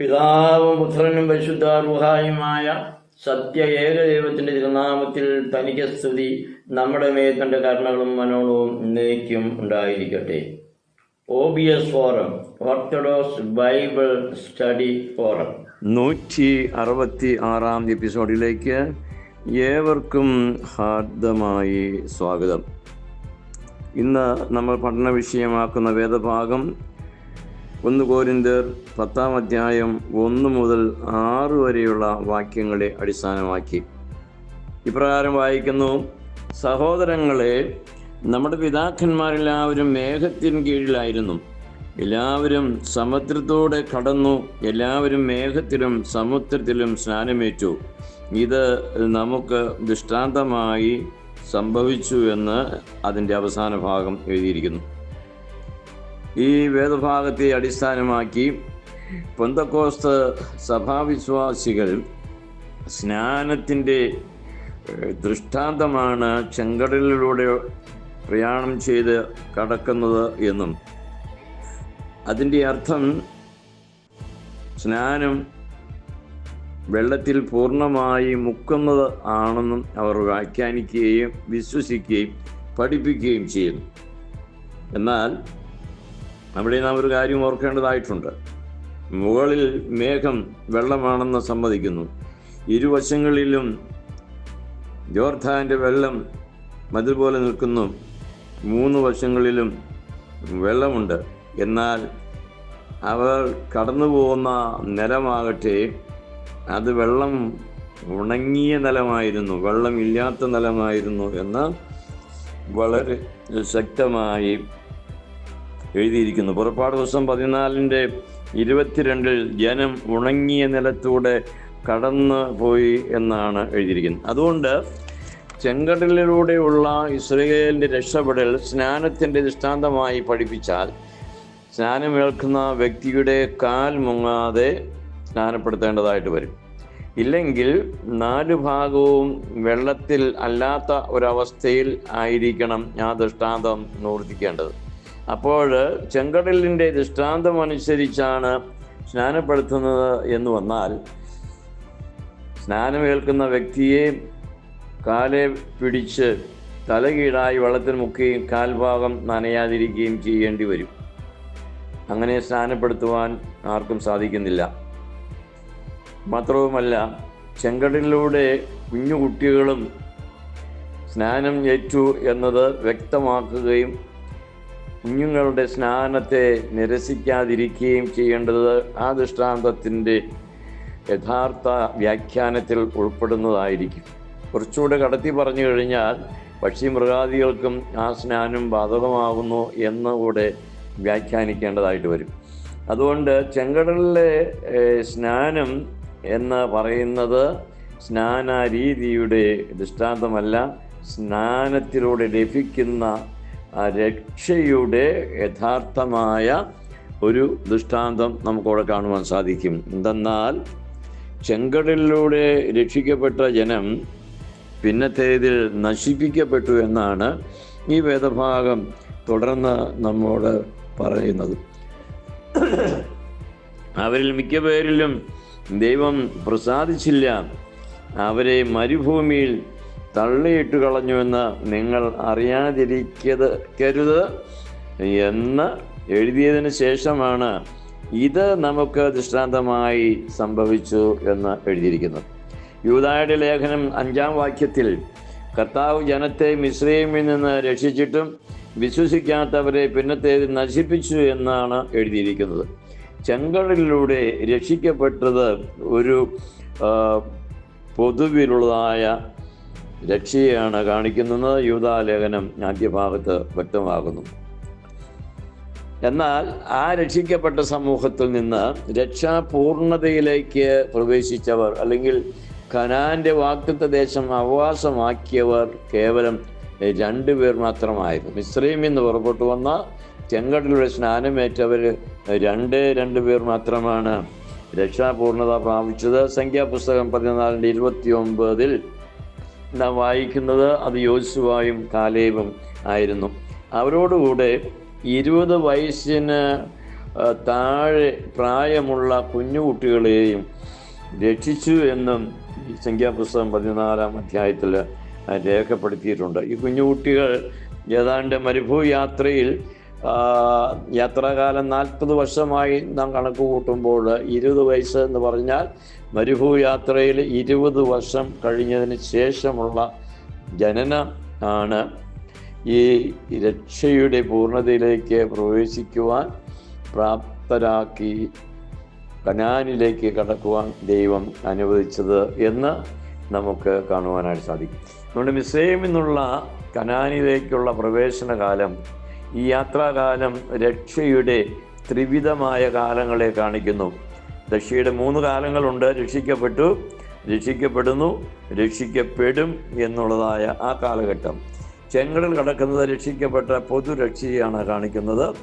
പിതാവും പുത്രനും പരിശുദ്ധ റുഹായുമായ സത്യ ഏകദൈവത്തിന്റെ തിരുനാമത്തിൽ തനിക്ക് സ്തുതി. നമ്മുടെ മേൽ കരുണകളും മനോണവും നീക്കും ഉണ്ടായിരിക്കട്ടെ. O B S forum orthodox Bible study forum നൂറ്റി അറുപത്തി ആറാം എപ്പിസോഡിലേക്ക് ഏവർക്കും ഹാർദമായി സ്വാഗതം. ഇന്ന് നമ്മൾ പഠന വിഷയമാക്കുന്ന വേദഭാഗം ഒന്ന് കോരിന്തർ പത്താം അധ്യായം ഒന്ന് മുതൽ ആറ് വരെയുള്ള വാക്യങ്ങളെ അടിസ്ഥാനമാക്കി. ഇപ്രകാരം വായിക്കുന്നു സഹോദരങ്ങളെ നമ്മുടെ പിതാക്കന്മാരെല്ലാവരും മേഘത്തിന് കീഴിലായിരുന്നു. എല്ലാവരും സമുദ്രത്തോടെ കടന്നു എല്ലാവരും മേഘത്തിലും സമുദ്രത്തിലും സ്നാനമേറ്റു. ഇത് നമുക്ക് ദൃഷ്ടാന്തമായി സംഭവിച്ചു എന്ന് അതിന്റെ അവസാന ഭാഗം എഴുതിയിരിക്കുന്നു. ഈ വേദഭാഗത്തെ അടിസ്ഥാനമാക്കി പൊന്തക്കോസ്ത സഭാവിശ്വാസികൾ സ്നാനത്തിന്റെ ദൃഷ്ടാന്തമാണ് ചെങ്കടലിലൂടെ പ്രയാണം ചെയ്ത് കടക്കുന്നത് എന്നും. അതിന്റെ അർത്ഥം സ്നാനം വെള്ളത്തിൽ പൂർണമായി മുക്കുന്നത് ആണെന്നും അവർ വ്യാഖ്യാനിക്കുകയും വിശ്വസിക്കുകയും പഠിപ്പിക്കുകയും ചെയ്യുന്നു. എന്നാൽ അവിടെ നാം ഒരു കാര്യം ഓർക്കേണ്ടതായിട്ടുണ്ട്. മുകളിൽ മേഘം വെള്ളമാണെന്ന് സമ്മതിക്കുന്നു. ഇരുവശങ്ങളിലും ജോർധാന്റെ വെള്ളം മതിൽ പോലെ നിൽക്കുന്നു. മൂന്ന് വശങ്ങളിലും വെള്ളമുണ്ട്. എന്നാൽ അവർ കടന്നു പോകുന്ന നിലമാകട്ടെ അത് വെള്ളം ഉണങ്ങിയ നിലമായിരുന്നു വെള്ളമില്ലാത്ത നിലമായിരുന്നു എന്ന് വളരെ ശക്തമായി എഴുതിയിരിക്കുന്നു. പുറപ്പാട് ദിവസം പതിനാലിന്റെ ഇരുപത്തിരണ്ടിൽ ജനം ഉണങ്ങിയ നിലത്തൂടെ കടന്നു പോയി എന്നാണ് എഴുതിയിരിക്കുന്നത്. അതുകൊണ്ട് ചെങ്കടലിലൂടെയുള്ള ഇസ്രയേലിന്റെ രക്ഷപ്പെടൽ സ്നാനത്തിന്റെ ദൃഷ്ടാന്തമായി പഠിപ്പിച്ചാൽ സ്നാനമേൽക്കുന്ന വ്യക്തിയുടെ കാൽ മുങ്ങാതെ സ്നാനപ്പെടുത്തേണ്ടതായിട്ട് വരും. ഇല്ലെങ്കിൽ നാലു ഭാഗവും വെള്ളത്തിൽ അല്ലാത്ത ഒരവസ്ഥയിൽ ആയിരിക്കണം ആ ദൃഷ്ടാന്തം നിവർത്തിക്കേണ്ടത്. അപ്പോൾ ചെങ്കടലിന്റെ ദൃഷ്ടാന്തം അനുസരിച്ചാണ് സ്നാനപ്പെടുത്തുന്നത് എന്ന് വന്നാൽ സ്നാനമേൽക്കുന്ന വ്യക്തിയെ കാലെ പിടിച്ച് തലകീടായി വെള്ളത്തിൽ മുക്കുകയും കാൽഭാഗം നനയാതിരിക്കുകയും ചെയ്യേണ്ടി വരും. അങ്ങനെ സ്നാനപ്പെടുത്തുവാൻ ആർക്കും സാധിക്കുന്നില്ല. മാത്രവുമല്ല ചെങ്കടലിലൂടെ കുഞ്ഞു കുട്ടികളും സ്നാനം ഏറ്റു എന്നത് വ്യക്തമാക്കുകയും കുഞ്ഞുങ്ങളുടെ സ്നാനത്തെ നിരസിക്കാതിരിക്കുകയും ചെയ്യേണ്ടത് ആ ദൃഷ്ടാന്തത്തിന്റെ യഥാർത്ഥ വ്യാഖ്യാനത്തിൽ ഉൾപ്പെടുന്നതായിരിക്കും. കുറച്ചുകൂടെ കടത്തി പറഞ്ഞു കഴിഞ്ഞാൽ പക്ഷി മൃഗാദികൾക്കും ആ സ്നാനം ബാധകമാകുന്നു എന്ന് കൂടെ വ്യാഖ്യാനിക്കേണ്ടതായിട്ട് വരും. അതുകൊണ്ട് ചെങ്കടലിലെ സ്നാനം എന്ന് പറയുന്നത് സ്നാന രീതിയുടെ ദൃഷ്ടാന്തമല്ല സ്നാനത്തിലൂടെ ലഭിക്കുന്ന ആ രക്ഷയുടെ യഥാർത്ഥമായ ഒരു ദൃഷ്ടാന്തം നമുക്കവിടെ കാണുവാൻ സാധിക്കും. എന്തെന്നാൽ ചെങ്കടലിലൂടെ രക്ഷിക്കപ്പെട്ട ജനം പിന്നത്തേതിൽ നശിപ്പിക്കപ്പെട്ടു എന്നാണ് ഈ വേദഭാഗം തുടർന്ന് നമ്മോട് പറയുന്നത്. അവരിൽ മിക്ക പേരിലും ദൈവം പ്രസാദിച്ചില്ല. അവരെ മരുഭൂമിയിൽ തള്ളിയിട്ട് കളഞ്ഞുവെന്ന് നിങ്ങൾ അറിയാതിരിക്കത് കരുത് എന്ന് എഴുതിയതിന് ശേഷമാണ് ഇത് നമുക്ക് ദൃഷ്ടാന്തമായി സംഭവിച്ചു എന്ന് എഴുതിയിരിക്കുന്നത്. യൂതായുടെ ലേഖനം അഞ്ചാം വാക്യത്തിൽ കർത്താവ് ജനത്തെ മിശ്രീമിൽ നിന്ന് രക്ഷിച്ചിട്ടും വിശ്വസിക്കാത്തവരെ പിന്നത്തേത് നശിപ്പിച്ചു എന്നാണ് എഴുതിയിരിക്കുന്നത്. ചെങ്കടലിലൂടെ രക്ഷിക്കപ്പെട്ടത് ഒരു പൊതുവിലുള്ളതായ രക്ഷയാണ് കാണിക്കുന്നത്. യൂതാലേഖനം ആദ്യഭാഗത്ത് വ്യക്തമാകുന്നു. എന്നാൽ ആ രക്ഷിക്കപ്പെട്ട സമൂഹത്തിൽ നിന്ന് രക്ഷാപൂർണതയിലേക്ക് പ്രവേശിച്ചവർ അല്ലെങ്കിൽ കനാന്റെ വാക്തത്വ ദേശം അവകാശമാക്കിയവർ കേവലം രണ്ടുപേർ മാത്രമായിരുന്നു. മിശ്രീമിൽ നിന്ന് പുറപ്പെട്ടു വന്ന ചെങ്കടലിലൂടെ സ്നാനമേറ്റവർ രണ്ട് രണ്ട് പേർ മാത്രമാണ് രക്ഷാപൂർണത പ്രാപിച്ചത്. സംഖ്യാപുസ്തകം പതിനാലിന്റെ ഇരുപത്തി ഒമ്പതിൽ നാം വായിക്കുന്നത് അത് യോശുവായും കാലേബും ആയിരുന്നു. അവരോടുകൂടെ ഇരുപത് വയസ്സിന് താഴെ പ്രായമുള്ള കുഞ്ഞുകുട്ടികളെയും രക്ഷിച്ചു എന്നും ഈ സംഖ്യാപുസ്തകം പതിനാലാം അധ്യായത്തിൽ രേഖപ്പെടുത്തിയിട്ടുണ്ട്. ഈ കുഞ്ഞുകുട്ടികൾ ഏതാണ്ട് മരുഭൂയാത്രയിൽ ആ, യാത്രാകാലം നാൽപ്പത് വർഷമായി നാം കണക്ക് കൂട്ടുമ്പോൾ ഇരുപത് വയസ്സ് എന്ന് പറഞ്ഞാൽ മരുഭൂ യാത്രയിൽ ഇരുപത് വർഷം കഴിഞ്ഞതിന് ശേഷമുള്ള ജനനം ആണ് ഈ രക്ഷയുടെ പൂർണതയിലേക്ക് പ്രവേശിക്കുവാൻ പ്രാപ്തരാക്കി കനാനിലേക്ക് കടക്കുവാൻ ദൈവം അനുവദിച്ചത് എന്ന് നമുക്ക് കാണുവാനായിട്ട് സാധിക്കും. അതുകൊണ്ട് മിസ്രൈമിൽ നിന്നുള്ള കനാനിലേക്കുള്ള പ്രവേശന കാലം ഈ യാത്രാകാലം രക്ഷയുടെ ത്രിവിധമായ കാലങ്ങളെ കാണിക്കുന്നു. രക്ഷയുടെ മൂന്ന് കാലങ്ങളുണ്ട്. രക്ഷിക്കപ്പെട്ടു രക്ഷിക്കപ്പെടുന്നു രക്ഷിക്കപ്പെടും എന്നുള്ളതായ ആ കാലഘട്ടം. ചെങ്കടൽ കടക്കുന്നത് രക്ഷിക്കപ്പെട്ട പൊതു പൊതുരക്ഷയാണ് കാണിക്കുന്നത്.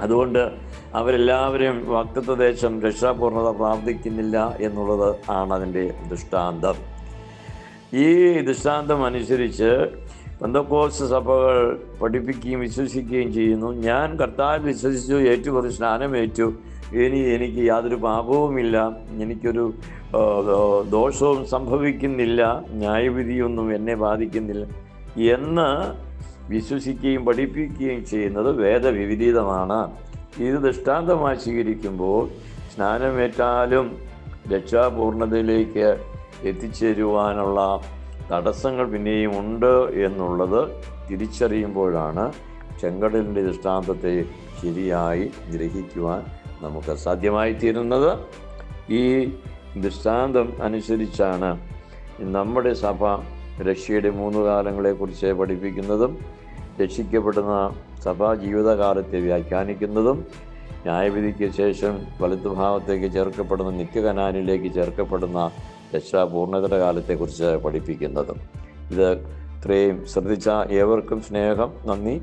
അതുകൊണ്ട് അവരെല്ലാവരും വക്തത്വദേശം രക്ഷാപൂർണത പ്രാർത്ഥിക്കുന്നില്ല എന്നുള്ളത് ആണ് അതിന്റെ ദൃഷ്ടാന്തം. ഈ ദൃഷ്ടാന്തം അനുസരിച്ച് പന്തക്കോസ് സഭകൾ പഠിപ്പിക്കുകയും വിശ്വസിക്കുകയും ചെയ്യുന്നു. ഞാൻ കർത്താവ് വിശ്വസിച്ചു ഏറ്റുപറഞ്ഞു സ്നാനമേറ്റു ഇനി എനിക്ക് യാതൊരു പാപവുമില്ല. എനിക്കൊരു ദോഷവും സംഭവിക്കുന്നില്ല. ന്യായവിധിയൊന്നും എന്നെ ബാധിക്കുന്നില്ല. എന്ന് വിശ്വസിക്കുകയും പഠിപ്പിക്കുകയും ചെയ്യുന്നത് വേദവിപരീതമാണ്. ഇത് ദൃഷ്ടാന്തമായി സ്വീകരിക്കുമ്പോൾ സ്നാനമേറ്റാലും രക്ഷാപൂർണതയിലേക്ക് എത്തിച്ചേരുവാനുള്ള തടസ്സങ്ങൾ പിന്നെയും ഉണ്ട് എന്നുള്ളത് തിരിച്ചറിയുമ്പോഴാണ് ചെങ്കടലിന്റെ ദൃഷ്ടാന്തത്തെ ശരിയായി ഗ്രഹിക്കുവാൻ നമുക്ക് സാധ്യമായി തീരുന്നത് ഈ ദൃഷ്ടാന്തം അനുസരിച്ചാണ് നമ്മുടെ സഭ രക്ഷയുടെ മൂന്ന് കാലങ്ങളെക്കുറിച്ച് പഠിപ്പിക്കുന്നതും രക്ഷിക്കപ്പെടുന്ന സഭാ ജീവിതകാലത്തെ വ്യാഖ്യാനിക്കുന്നതും ന്യായവിധിക്ക് ശേഷം വലതുഭാവത്തേക്ക് ചേർക്കപ്പെടുന്ന നിത്യകനാനിലേക്ക് ചേർക്കപ്പെടുന്ന രക്ഷാപൂർണതയുടെ കാലത്തെക്കുറിച്ച് പഠിപ്പിക്കുന്നതും. ഇത് ഇത്രയും ശ്രദ്ധിച്ച ഏവർക്കും സ്നേഹം നന്ദി.